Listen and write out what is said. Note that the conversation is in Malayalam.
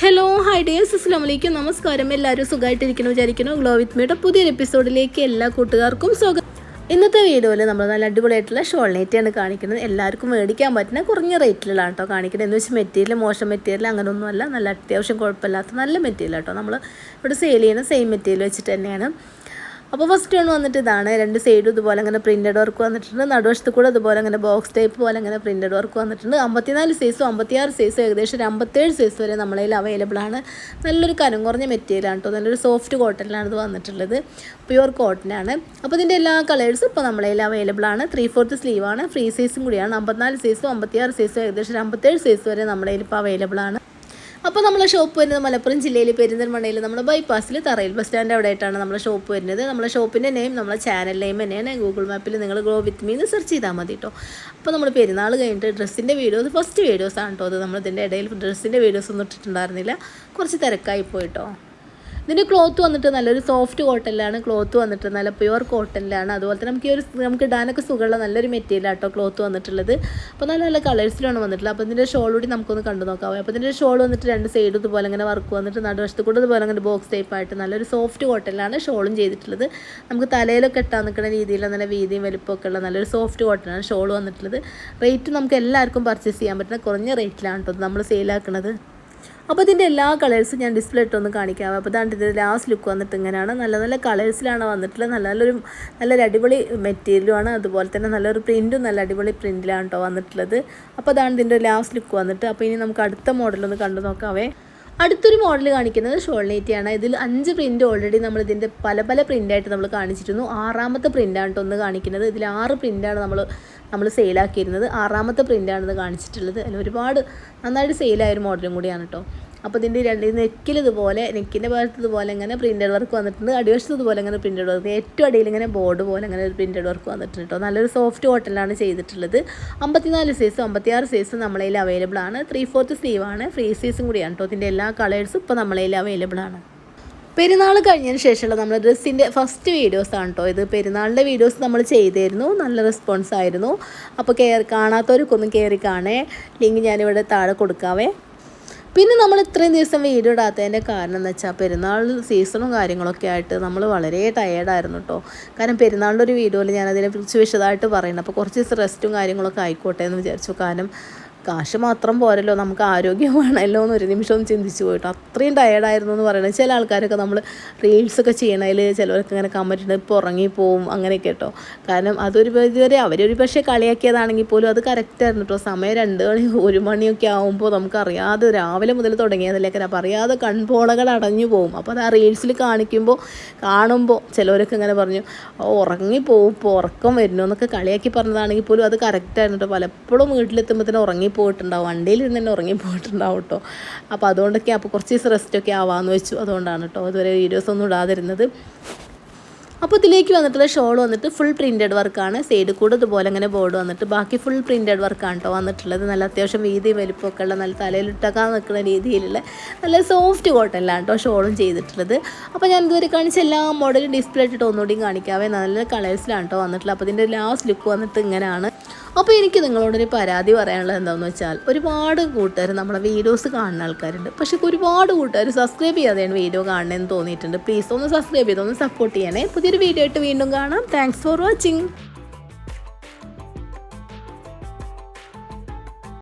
ഹലോ ഹൈ ഡിയേഴ്സ് അസ്സാം വലൈക്കും നമസ്കാരം. എല്ലാവരും സുഖമായിട്ടിരിക്കുന്നു വിചാരിക്കുന്നു. ഗ്ലോ വിത്ത് മീയുടെ പുതിയൊരു എപ്പിസോഡിലേക്ക് എല്ലാ കൂട്ടുകാർക്കും സ്വാഗതം. ഇന്നത്തെ വീഡിയോയിൽ നമ്മൾ നല്ല അടിപൊളിയായിട്ടുള്ള ഷോൾ നെറ്റാണ് കാണിക്കുന്നത്. എല്ലാവർക്കും മേടിക്കാൻ പറ്റുന്ന കുറഞ്ഞ റേറ്റിലാണ് കേട്ടോ കാണിക്കുന്നത്. എന്ന് വെച്ചാൽ മെറ്റീരിയൽ മോശം മെറ്റീരിയൽ അങ്ങനെയൊന്നുമല്ല നല്ല അത്യാവശ്യം കുഴപ്പമില്ലാത്ത നല്ല മെറ്റീരിയൽ കേട്ടോ നമ്മൾ ഇവിടെ സെയിൽ ചെയ്യുന്ന സെയിം മെറ്റീരിയൽ വെച്ചിട്ട് തന്നെയാണ്. അപ്പോൾ ഫസ്റ്റ് വൺ വന്നിട്ട് ഇതാണ്. രണ്ട് സൈഡും ഇതുപോലെ അങ്ങനെ പ്രിന്റഡ് വർക്ക് വന്നിട്ടുണ്ട്. നടുവശത്ത് കൂടെ അതുപോലെ അങ്ങനെ ബോക്സ് ടൈപ്പ് പോലെ അങ്ങനെ പ്രിന്റഡ് വർക്ക് വന്നിട്ടുണ്ട്. അമ്പത്തിനാല് സൈസും അമ്പത്തിയാറ് സൈസും ഏകദേശം ഒരു അമ്പത്തേഴ് സൈസ് വരെ നമ്മളതിൽ അവൈലബിൾ ആണ്. നല്ലൊരു കനം കുറഞ്ഞ മെറ്റീരിയലാണ് കേട്ടോ നല്ലൊരു സോഫ്റ്റ് കോട്ടണിലാണ് ഇത് വന്നിട്ടുള്ളത്. പ്യുവർ കോട്ടനാണ് അപ്പോൾ ഇതിന്റെ എല്ലാ കളേഴ്സും ഇപ്പോൾ നമ്മളതിൽ അവൈലബിൾ ആണ്. ത്രീ ഫോർത്ത് സ്ലീവാണ് ഫ്രീ സൈസും കൂടിയാണ്. അമ്പത്തിനാല് സൈസും അമ്പത്തിയാറ് സൈസും ഏകദേശം ഒരു അമ്പത്തേഴ് സൈസ് വരെ നമ്മളതിൽ ഇപ്പോൾ അവൈലബിൾ ആണ്. അപ്പോൾ നമ്മളെ ഷോപ്പ് വരുന്നത് മലപ്പുറം ജില്ലയിൽ പെരിന്തൽമണ്ണയിൽ നമ്മുടെ ബൈപ്പാസിൽ തറയിൽ ബസ് സ്റ്റാൻഡ് അവിടെ ആയിട്ടാണ് നമ്മളെ ഷോപ്പ് വരുന്നത്. നമ്മളെ ഷോപ്പിന്റെ നെയിം നമ്മളെ ചാനൽ നെയിം തന്നെയാണ്. ഗൂഗിൾ മാപ്പിൽ നിങ്ങൾ ഗ്രോ വിത്ത് മീന്ന് സെർച്ച് ചെയ്താൽ മതി കേട്ടോ അപ്പോൾ നമ്മൾ പെരുന്നാൾ കഴിഞ്ഞിട്ട് ഡ്രസ്സിന്റെ വീഡിയോസ് ഫസ്റ്റ് വീഡിയോസ് ആണ് കേട്ടോ അത് നമ്മളിതിന്റെ ഇടയിൽ ഡ്രസ്സിന്റെ വീഡിയോസ് ഒന്നും ഇട്ടിട്ടുണ്ടായിരുന്നില്ല. കുറച്ച് തിരക്കായി പോയിട്ടോ ഇതിന്റെ ക്ലോത്ത് വന്നിട്ട് നല്ലൊരു സോഫ്റ്റ് കോട്ടനിലാണ് ക്ലോത്ത് വന്നിട്ട് നല്ല പ്യുവർ കോട്ടനിലാണ് അതുപോലെ തന്നെ നമുക്ക് ഈ ഒരു നമുക്ക് ഇടാനൊക്കെ സുഖമുള്ള നല്ലൊരു മെറ്റീരിയൽ ആട്ടോ ക്ലോത്ത് വന്നിട്ടുള്ളത്. അപ്പോൾ നല്ല നല്ല കളേഴ്സിലാണ് വന്നിട്ടുള്ളത്. അപ്പോൾ ഇതിന്റെ ഷോൾ കൂടി നമുക്കൊന്ന് കണ്ടു നോക്കാം. അപ്പോൾ ഇതിന്റെ ഷോൾ വന്നിട്ട് രണ്ട് സൈഡ് ഇതുപോലെ അങ്ങനെ വർക്ക് വന്നിട്ട് നടുവശത്ത് കൂടെ ഇതുപോലെ അങ്ങനെ ബോക്സ് ടൈപ്പ് ആയിട്ട് നല്ലൊരു സോഫ്റ്റ് കോട്ടനിലാണ് ഷോളും ചെയ്തിട്ടുള്ളത്. നമുക്ക് തലയിലൊക്കെ ഇട്ടാൻ നിൽക്കുന്ന രീതിയിൽ നല്ല വീതിയും വലിപ്പമൊക്കെ ഉള്ള നല്ലൊരു സോഫ്റ്റ് കോട്ടനാണ് ഷോൾ വന്നിട്ടുള്ളത്. റേറ്റ് നമുക്ക് എല്ലാവർക്കും പർച്ചേസ് ചെയ്യാൻ പറ്റുന്ന കുറഞ്ഞ റേറ്റിലാണ് കേട്ടോ നമ്മൾ സെയിലാക്കുന്നത് അപ്പോൾ ഇതിന്റെ എല്ലാ കളേഴ്സും ഞാൻ ഡിസ്പ്ലേ ഇട്ടൊന്ന് കാണിക്കാം. അപ്പോൾ ഇതാണ്ട് ഇതിന്റെ ലാസ്റ്റ് ലുക്ക് വന്നിട്ട് ഇങ്ങനെയാണ്. നല്ല നല്ല കളേഴ്സിലാണ് വന്നിട്ടുള്ളത്. നല്ല നല്ലൊരു നല്ലൊരു അടിപൊളി മെറ്റീരിയലുമാണ് അതുപോലെ തന്നെ നല്ലൊരു പ്രിന്റും നല്ല അടിപൊളി പ്രിന്റിലാണ് കേട്ടോ വന്നിട്ടുള്ളത്. അപ്പോൾ അതാണ് ഇതിന്റെ ലാസ്റ്റ് ലുക്ക് വന്നിട്ട്. അപ്പോൾ ഇനി നമുക്ക് അടുത്ത മോഡലൊന്ന് കണ്ടു നോക്കാവേ അടുത്തൊരു മോഡൽ കാണിക്കുന്നത് ഷോൾനേറ്റിയാണ് ഇതിൽ അഞ്ച് പ്രിന്റ് ഓൾറെഡി നമ്മൾ ഇതിന്റെ പല പല പ്രിന്റായിട്ട് നമ്മൾ കാണിച്ചിരുന്നു. ആറാമത്തെ പ്രിന്റാണ് ഒന്ന് കാണിക്കുന്നത്. ഇതിൽ ആറ് പ്രിന്റാണ് നമ്മൾ നമ്മൾ സെയിലാക്കിയിരുന്നത് ആറാമത്തെ പ്രിന്റാണ് ഇത് കാണിച്ചിട്ടുള്ളത്. അതിൽ ഒരുപാട് നന്നായിട്ട് സെയിലായ ഒരു മോഡലും കൂടിയാണ് കേട്ടോ അപ്പോൾ ഇതിന്റെ രണ്ട് നെക്കിൽ ഇതുപോലെ നെക്കിന്റെ ഭാഗത്ത് ഇതുപോലെ ഇങ്ങനെ പ്രിന്റഡ് വർക്ക് വന്നിട്ടുണ്ട്. അടിവശത്ത് ഇതുപോലെ ഇങ്ങനെ പ്രിന്റഡ് വർക്ക് ഏറ്റവും അടിയിൽ ഇങ്ങനെ ബോർഡ് പോലെ അങ്ങനെ ഒരു പ്രിന്റഡ് വർക്ക് വന്നിട്ടുണ്ട് കേട്ടോ നല്ലൊരു സോഫ്റ്റ് കോട്ടണിലാണ് ചെയ്തിട്ടുള്ളത്. അമ്പത്തിനാല് സൈസും അമ്പത്തിയാറ് സൈസും നമ്മളതിൽ അവൈലബിൾ ആണ്. ത്രീ ഫോർത്ത് ആണ്. ഫ്രീ സൈസും കൂടിയാണ് കേട്ടോ ഇതിന്റെ എല്ലാ കളേഴ്സും ഇപ്പോൾ നമ്മളതിൽ അവൈലബിൾ ആണ്. പെരുന്നാൾ കഴിഞ്ഞതിന് ശേഷമുള്ള നമ്മുടെ ഡ്രസ്സിന്റെ ഫസ്റ്റ് വീഡിയോസ് ആണ് കേട്ടോ ഇത്. പെരുന്നാളിന്റെ വീഡിയോസ് നമ്മൾ ചെയ്തിരുന്നു. നല്ല റെസ്പോൺസ് ആയിരുന്നു. അപ്പോൾ കയറി കാണാത്തവർക്കൊന്നും കയറി കാണേ. ലിങ്ക് ഞാനിവിടെ താഴെ കൊടുക്കാവേ. പിന്നെ നമ്മൾ ഇത്രയും ദിവസം വീഡിയോ ഇടാത്തതിന്റെ കാരണം എന്ന് വെച്ചാൽ പെരുന്നാൾ സീസണും കാര്യങ്ങളൊക്കെ ആയിട്ട് നമ്മൾ വളരെ ടയേർഡായിരുന്നു കേട്ടോ കാരണം പെരുന്നാളിന്റെ ഒരു വീഡിയോയിൽ ഞാൻ അതിനെക്കുറിച്ച് വിശദമായിട്ട് പറയുന്നത് അപ്പോൾ കുറച്ച് ദിവസം റെസ്റ്റും കാര്യങ്ങളൊക്കെ ആയിക്കോട്ടെ എന്ന് വിചാരിച്ചു. കാരണം കാശ് മാത്രം പോരല്ലോ നമുക്ക് ആരോഗ്യം വേണമല്ലോ എന്ന് ഒരു നിമിഷം ഒന്ന് ചിന്തിച്ച് പോയിട്ട് അത്രയും ടയേർഡായിരുന്നു എന്ന് പറയുന്നത് ചില ആൾക്കാരൊക്കെ നമ്മൾ റീൽസൊക്കെ ചെയ്യണതിൽ ചിലവർക്ക് ഇങ്ങനെ കമന്റ് ഉണ്ട് ഇപ്പോൾ ഉറങ്ങിപ്പോവും അങ്ങനെയൊക്കെ കേട്ടോ. കാരണം അതൊരു പരിധിവരെ അവരൊരു പക്ഷേ കളിയാക്കിയതാണെങ്കിൽ പോലും അത് കറക്റ്റായിരുന്നു കേട്ടോ. സമയം രണ്ട് മണി ഒരു മണിയൊക്കെ ആകുമ്പോൾ നമുക്കറിയാതെ രാവിലെ മുതൽ തുടങ്ങിയതല്ലേ അപ്പോൾ അറിയാതെ കൺപോളകൾ അടഞ്ഞു പോകും അപ്പോൾ അത് ആ റീൽസിൽ കാണിക്കുമ്പോൾ കാണുമ്പോൾ ചിലവരൊക്കെ ഇങ്ങനെ പറഞ്ഞു ഉറങ്ങിപ്പോവും ഇപ്പോൾ ഉറക്കം വരുന്നു എന്നൊക്കെ കളിയാക്കി പറഞ്ഞതാണെങ്കിൽ പോലും അത് കറക്റ്റായിരുന്നു കേട്ടോ. പലപ്പോഴും വീട്ടിലെത്തുമ്പോൾ തന്നെ ഉറങ്ങി പോയിട്ടുണ്ടാവും. വണ്ടിയിൽ നിന്ന് തന്നെ ഉറങ്ങി പോയിട്ടുണ്ടാവും കേട്ടോ അപ്പോൾ അതുകൊണ്ടൊക്കെ അപ്പോൾ കുറച്ച് ദിവസം റെസ്റ്റൊക്കെ ആവാമെന്ന് വെച്ചു. അതുകൊണ്ടാണ് കേട്ടോ അതുവരെ വീഡിയോസ് ഒന്നും ഇടാതിരുന്നത്. അപ്പോൾ ഇതിലേക്ക് വന്നിട്ടുള്ള ഷോൾ വന്നിട്ട് ഫുൾ പ്രിന്റഡ് വർക്കാണ് സൈഡ് കൂടെ ഇതുപോലെ അങ്ങനെ ബോർഡ് വന്നിട്ട് ബാക്കി ഫുൾ പ്രിന്റഡ് വർക്കാണ് കേട്ടോ വന്നിട്ടുള്ളത്. നല്ല അത്യാവശ്യം വീതി വലിപ്പമൊക്കെ ഉള്ള നല്ല തലയിലിട്ടക്കാൻ നിൽക്കുന്ന രീതിയിലുള്ള നല്ല സോഫ്റ്റ് കോട്ടനിലാണ് കേട്ടോ ഷോളും ചെയ്തിട്ടുള്ളത്. അപ്പോൾ ഞാൻ ഇതുവരെ കാണിച്ച എല്ലാ മോഡലും ഡിസ്പ്ലേ ഇട്ടിട്ട് ഒന്നുകൂടിയും കാണിക്കാവേ. നല്ല കളേഴ്സിലാണ് കേട്ടോ വന്നിട്ടുള്ളത്. അപ്പോൾ ഇതിന്റെ ലാസ്റ്റ് ലുക്ക് വന്നിട്ട് ഇങ്ങനെയാണ്. അപ്പോൾ എനിക്ക് നിങ്ങളോടൊരു പരാതി പറയാനുള്ളത് എന്താണെന്ന് വെച്ചാൽ ഒരുപാട് കൂട്ടുകാർ നമ്മളെ വീഡിയോസ് കാണുന്ന ആൾക്കാരുണ്ട്. പക്ഷേ ഒരുപാട് കൂട്ടുകാർ സബ്സ്ക്രൈബ് ചെയ്യാതെയാണ് വീഡിയോ കാണണമെന്ന് തോന്നിയിട്ടുണ്ട്. പ്ലീസ് ഒന്ന് സബ്സ്ക്രൈബ് ചെയ്ത് ഒന്ന് സപ്പോർട്ട് ചെയ്യണേ. പുതിയൊരു വീഡിയോ ആയിട്ട് വീണ്ടും കാണാം. Thanks for watching